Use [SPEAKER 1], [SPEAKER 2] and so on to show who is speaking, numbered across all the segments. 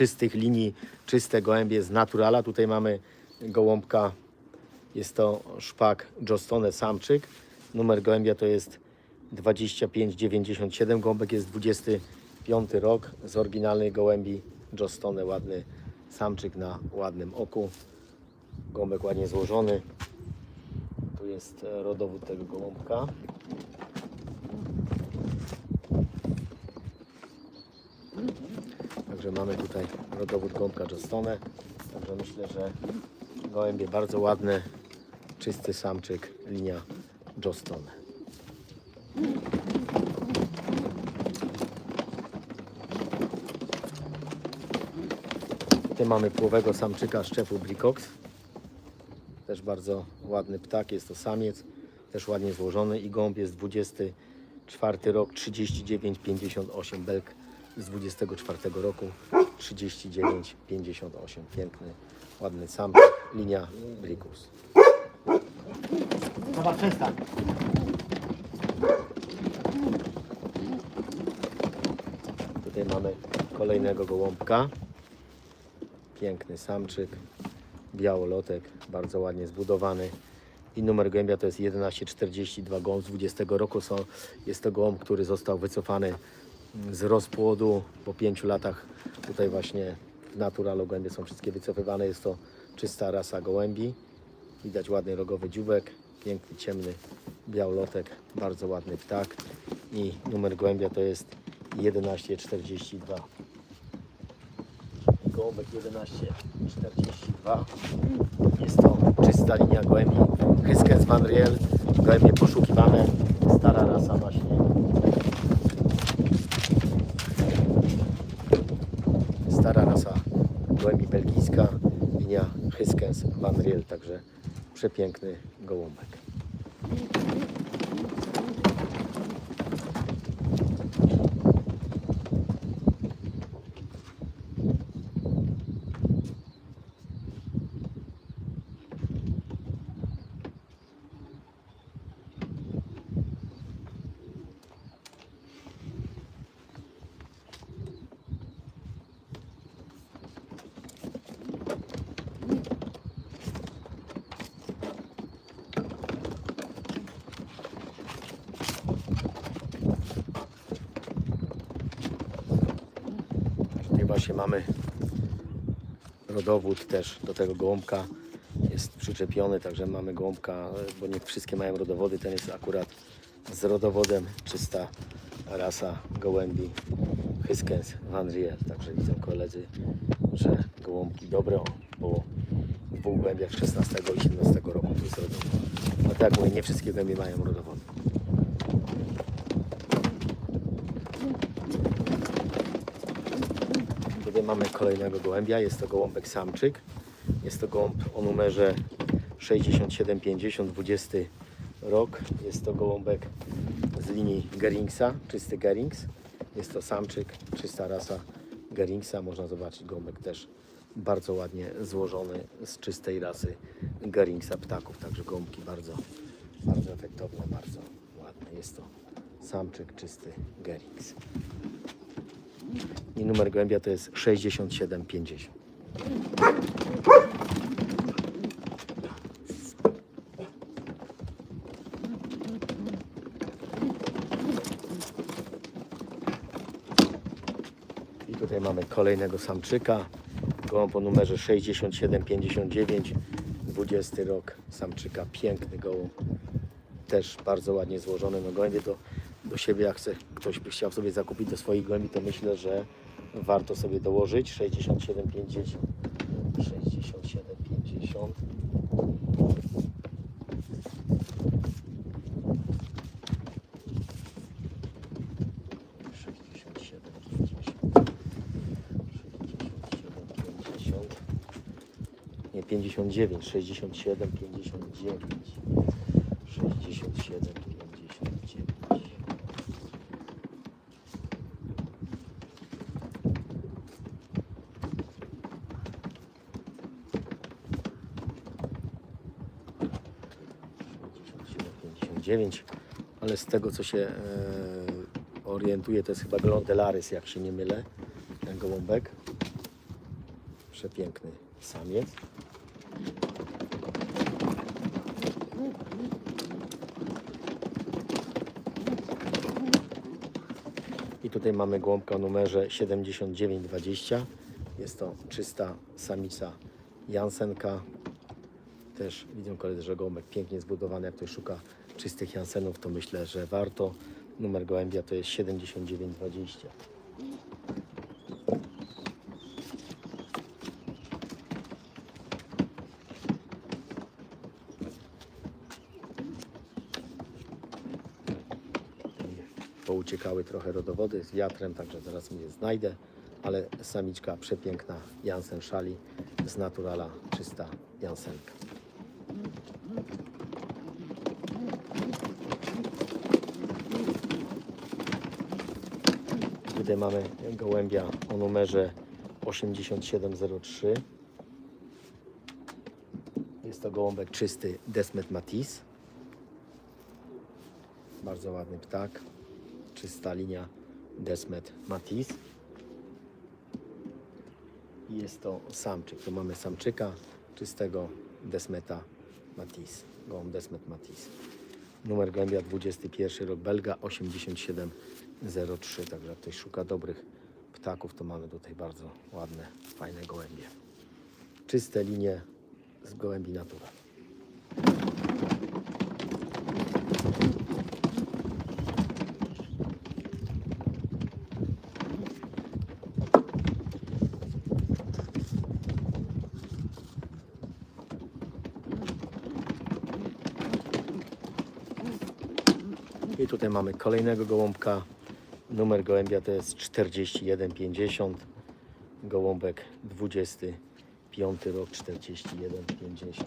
[SPEAKER 1] czystych linii, czyste gołębie z naturala. Tutaj mamy gołąbka, jest to szpak Jostone samczyk. Numer gołębia to jest 2597. Gołąbek jest 25 rok z oryginalnej gołębi Jostone. Ładny samczyk na ładnym oku. Gołąbek ładnie złożony. Tu jest rodowód tego gołąbka. Także mamy tutaj rodowód gołąbka Jostone. Także myślę, że gołębie bardzo ładne. Czysty samczyk, linia Jostone. Tutaj mamy płowego samczyka szczepu Brikox. Też bardzo ładny ptak, jest to samiec, też ładnie złożony i gołąb jest 24 rok, 39,58 belk z 24 roku, 39,58 piękny, ładny samczyk, linia Bricus.
[SPEAKER 2] Dobra, przestań.
[SPEAKER 1] Tutaj mamy kolejnego gołąbka, piękny samczyk, białolotek, bardzo ładnie zbudowany. I numer gołębia to jest 1142 gołąb z 20 roku. Są, jest to gołąb, który został wycofany z rozpłodu po 5 latach. Tutaj właśnie w naturalu gołębie są wszystkie wycofywane. Jest to czysta rasa gołębi. Widać ładny rogowy dziubek, piękny, ciemny białolotek, bardzo ładny ptak. I numer gołębia to jest 1142. Gołąbek 1142. Jest to czysta linia gołębi Hyskens Van Riel. Gołębie poszukiwane, stara rasa właśnie. Stara rasa gołębi belgijska, linia Hyskens Van Riel, także przepiękny gołąbek. Tutaj właśnie mamy rodowód też do tego gołąbka. Jest przyczepiony, także mamy gołąbka, bo nie wszystkie mają rodowody. Ten jest akurat z rodowodem, czysta rasa gołębi Hyskens Van Riel. Także widzą koledzy, że gołąbki dobre, o, bo dwóch gołębiach z 16 i 17 roku to jest rodowód. No tak jak mówię, nie wszystkie gołębie mają rodowody. Mamy kolejnego gołębia. Jest to gołąbek samczyk. Jest to gołąb o numerze 6750, 20 rok. Jest to gołąbek z linii Geringsa, czysty Gerings. Jest to samczyk, czysta rasa Geringsa. Można zobaczyć gołąbek też bardzo ładnie złożony z czystej rasy Geringsa ptaków. Także gołąbki bardzo, bardzo efektowne, bardzo ładne. Jest to samczyk, czysty Gerings. I numer gołębia to jest 6750. I tutaj mamy kolejnego samczyka. Gołąb o numerze 6759, 20 rok samczyka. Piękny gołąb. Też bardzo ładnie złożony. No gołębie to do siebie, jak chce, ktoś by chciał sobie zakupić do swoich gołębi, to myślę, że warto sobie dołożyć 6750. 6750. Nie, 59, 67, 59. 67, 9, ale z tego co się e, orientuję, to jest chyba Glondelaris, jak się nie mylę, ten gołąbek. Przepiękny samiec. I tutaj mamy gołąbka o numerze 7920. Jest to czysta samica Jansenka. Też widzą koledzy, że gołąbek pięknie zbudowany, jak ktoś szuka czystych Jansenów, to myślę, że warto. Numer gołębia to jest 7920. pouciekały trochę rodowody z wiatrem, także zaraz je znajdę, ale samiczka przepiękna Jansen Szali z Naturala czysta Jansenka. Tutaj mamy gołębia o numerze 8703. Jest to gołąbek czysty Desmet Matisse. Bardzo ładny ptak. Czysta linia Desmet Matisse. Jest to samczyk. Tu mamy samczyka czystego Desmeta Matisse. Gołąb Desmet Matisse. Numer gołębia 21 rok Belga 8703. Także ktoś szuka dobrych ptaków, to mamy tutaj bardzo ładne, fajne gołębie. Czyste linie z gołębi natura. I tutaj mamy kolejnego gołąbka. Numer gołębia to jest 4150. Gołąbek 25 rok 4150.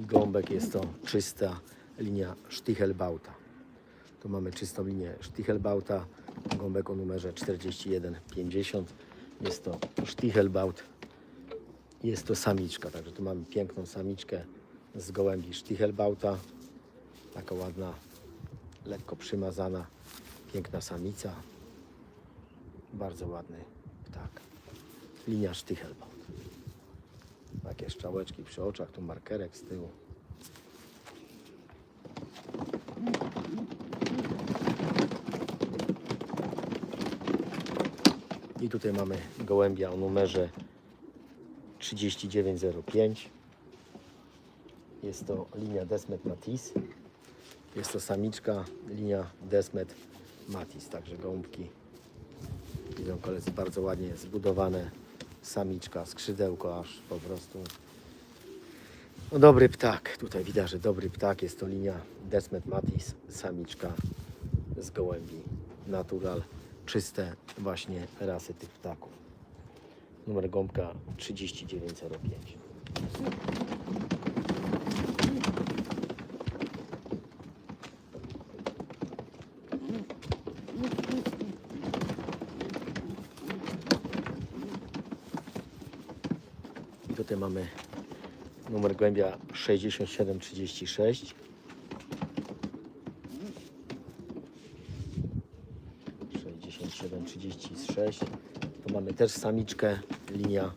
[SPEAKER 1] Gołąbek jest to czysta linia Stichelbauta. Tu mamy czystą linię Stichelbauta. Gołąbek o numerze 4150. Jest to Stichelbaut jest to samiczka, także tu mamy piękną samiczkę z gołębi Stichelbauta. Taka ładna, lekko przymazana, piękna samica. Bardzo ładny ptak. Linia Stichelbaut. Takie szczałeczki przy oczach, tu markerek z tyłu. I tutaj mamy gołębia o numerze 3905. Jest to linia Desmet Matisse. Jest to samiczka, linia Desmet Matisse. Także gołąbki widzą koledzy bardzo ładnie zbudowane. Samiczka, skrzydełko aż po prostu. No dobry ptak. Tutaj widać, że dobry ptak. Jest to linia Desmet Matisse. Samiczka z gołębi Natural. Czyste właśnie rasy tych ptaków. Numer gąbka 3905. I tutaj mamy numer głębia 6736. 6736. Mamy też samiczkę, linia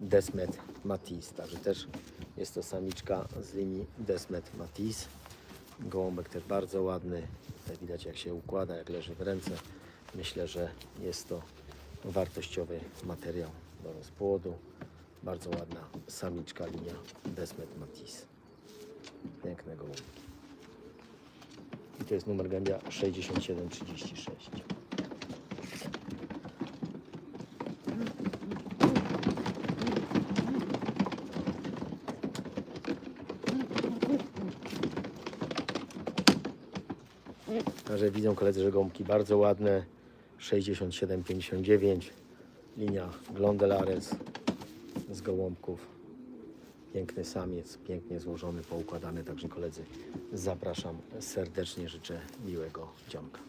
[SPEAKER 1] Desmet Matisse. Także też jest to samiczka z linii Desmet Matisse. Gołąbek też bardzo ładny. Tutaj widać jak się układa, jak leży w ręce. Myślę, że jest to wartościowy materiał do rozpłodu. Bardzo ładna samiczka linia Desmet Matisse. Piękne gołąbki. I to jest numer gębia 6736. Także widzą koledzy, że gąbki bardzo ładne. 67,59. Linia Glondelares z gołąbków. Piękny samiec, pięknie złożony, poukładany. Także koledzy zapraszam serdecznie. Życzę miłego dzionka.